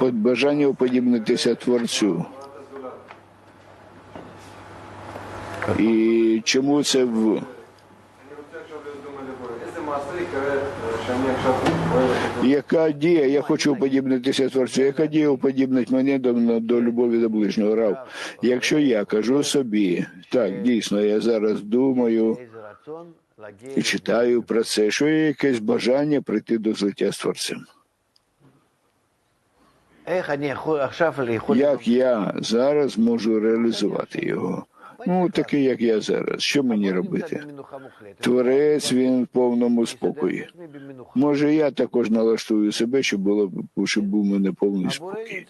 бажання уподібнитися творцю. І чому це в яка дія? Я хочу уподібнитися творцю. Яка дія уподібнить мене до, до любові до ближнього рав? Якщо я кажу собі, так дійсно, я зараз думаю і читаю про це, що є якесь бажання прийти до злиття з творцем. Як я зараз можу реалізувати його? Ну, такий, як я зараз. Що мені робити? Творець він в повному спокої. Може, я також налаштую себе, щоб було щоб був мене повний спокій.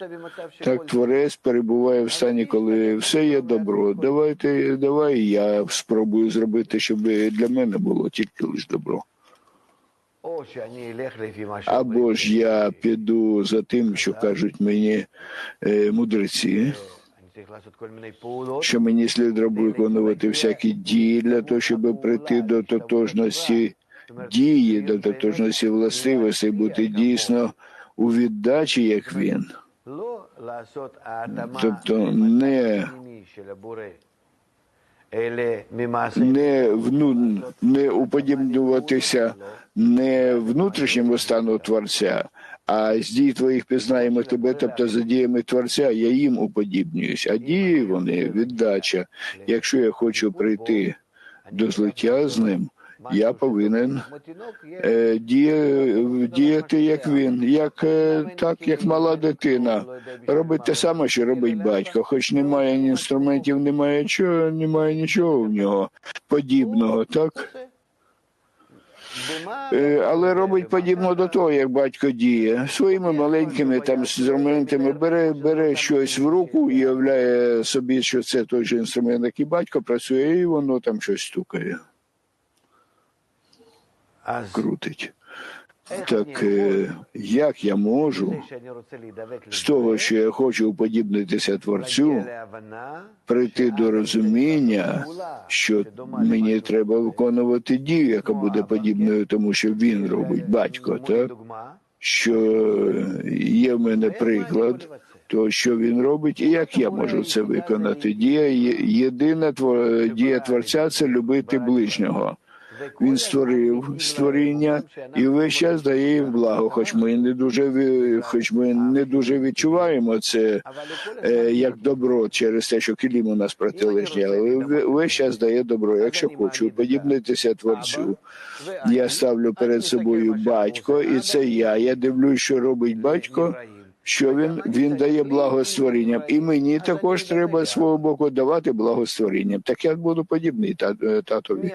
Так, творець перебуває в стані, коли все є добро. Давайте, давай я спробую зробити, щоб для мене було тільки лише добро. Або ж я піду за тим, що кажуть мені мудреці, що мені слід виконувати всякі дії для того, щоб прийти до тотожності дії, до тотожності властивостей, бути дійсно у віддачі, як він. тобто не, не, вну, не уподібнюватися не внутрішньому стану Творця, а з дій твоїх пізнаємо тебе, тобто за діями Творця, я їм уподібнююсь, а дії вони віддача. Якщо я хочу прийти до злиття з ним, я повинен е, діяти як він, як е, так, як мала дитина. Робить те саме, що робить батько, хоч немає інструментів, немає чого, немає нічого в нього подібного, так? Е, але робить подібно до того, як батько діє. Своїми маленькими там інструментами бере, бере щось в руку і уявляє собі, що це той же інструмент, який батько працює, і воно там щось стукає, крутить. Так е, як я можу з того, що я хочу уподібнитися Творцю, прийти до розуміння, що мені треба виконувати дію, яка буде подібною тому, що він робить, батько, так? Що є в мене приклад, того, що він робить, і як я можу це виконати. Дія єдина дія творця це любити ближнього. Він створив створіння і весь час дає їм благо, хоч ми не дуже хоч ми не дуже відчуваємо це е, як добро через те, що кілім у нас протилежні, але ве- весь час дає добро. Якщо хочу подібнитися творцю, я ставлю перед собою батько, і це я. Я дивлюсь, що робить батько. Що він він дає благостворінням, і мені також треба з свого боку давати благостворінням. Так я буду подібний е, татові.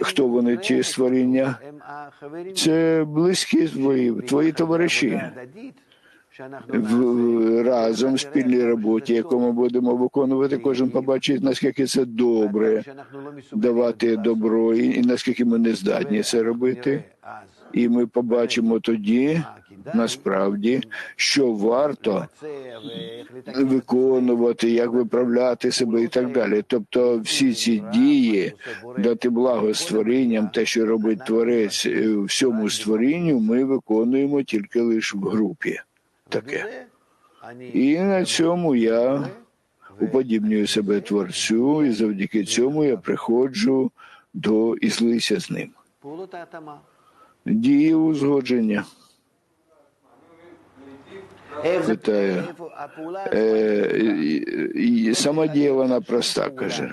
Хто вони ті створіння? Це близькі твої, твої товариші в разом в спільній роботі, яку ми будемо виконувати. Кожен побачить наскільки це добре давати добро, і, і наскільки ми не здатні це робити. І ми побачимо тоді насправді, що варто виконувати, як виправляти себе і так далі. Тобто, всі ці дії дати благо створінням, те, що робить творець е, всьому створінню, ми виконуємо тільки лише в групі. Таке. І на цьому я уподібнюю себе творцю, і завдяки цьому я приходжу до і злися з ним. Дії узгодження. Вітаю. Е, і- сама дія вона проста, каже.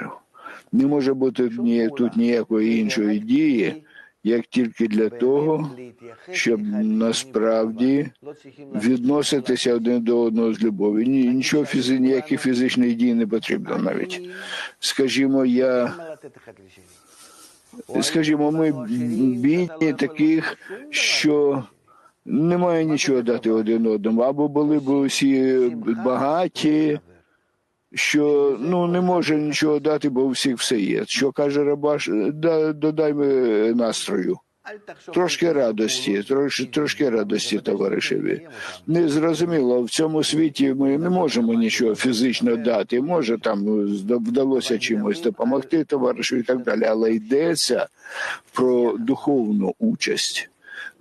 Не може бути тут ніякої іншої дії, як тільки для того, щоб насправді відноситися один до одного з любові. Ні, нічого фізи, ніяких фізичних дій не потрібно навіть. Скажімо, я скажімо, ми бідні таких, що немає нічого дати один одному. Або були б усі багаті, що ну не може нічого дати, бо у всіх все є. Що каже Рабаш, да, додай настрою. Трошки радості, трошки, трошки радості, товаришеві. Не зрозуміло, в цьому світі ми не можемо нічого фізично дати. Може, там вдалося чимось допомогти товаришу і так далі, але йдеться про духовну участь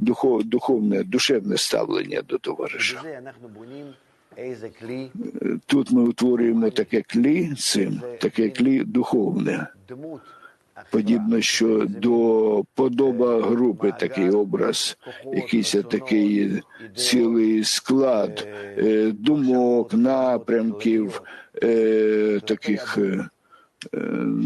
духов, духовне, душевне ставлення до товариша. Тут ми утворюємо таке клі цим, таке клі духовне, подібно що до подоба групи такий образ, якийсь такий цілий склад е, думок, напрямків е, таких. Е, Е,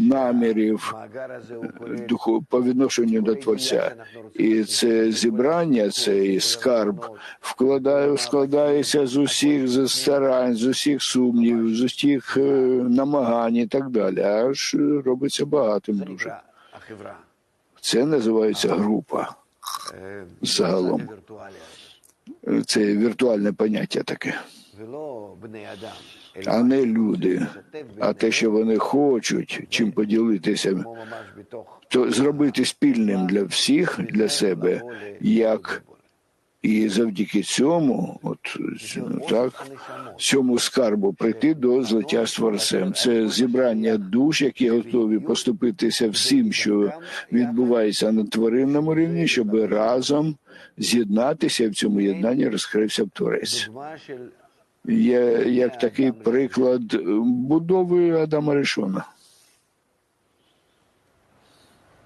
намірів е, духу по відношенню до Творця. І це зібрання, цей скарб вкладає, складається з усіх з старань, з усіх сумнів, з усіх е, намагань і так далі. Аж робиться багатим дуже. Це називається група загалом. Це віртуальне поняття таке а не люди, а те, що вони хочуть, чим поділитися, то зробити спільним для всіх, для себе, як і завдяки цьому, от ну, так, цьому скарбу прийти до злиття з творцем. Це зібрання душ, які готові поступитися всім, що відбувається на тваринному рівні, щоб разом з'єднатися і в цьому єднанні розкрився б творець є як е, такий приклад е, будови Адама Рішона.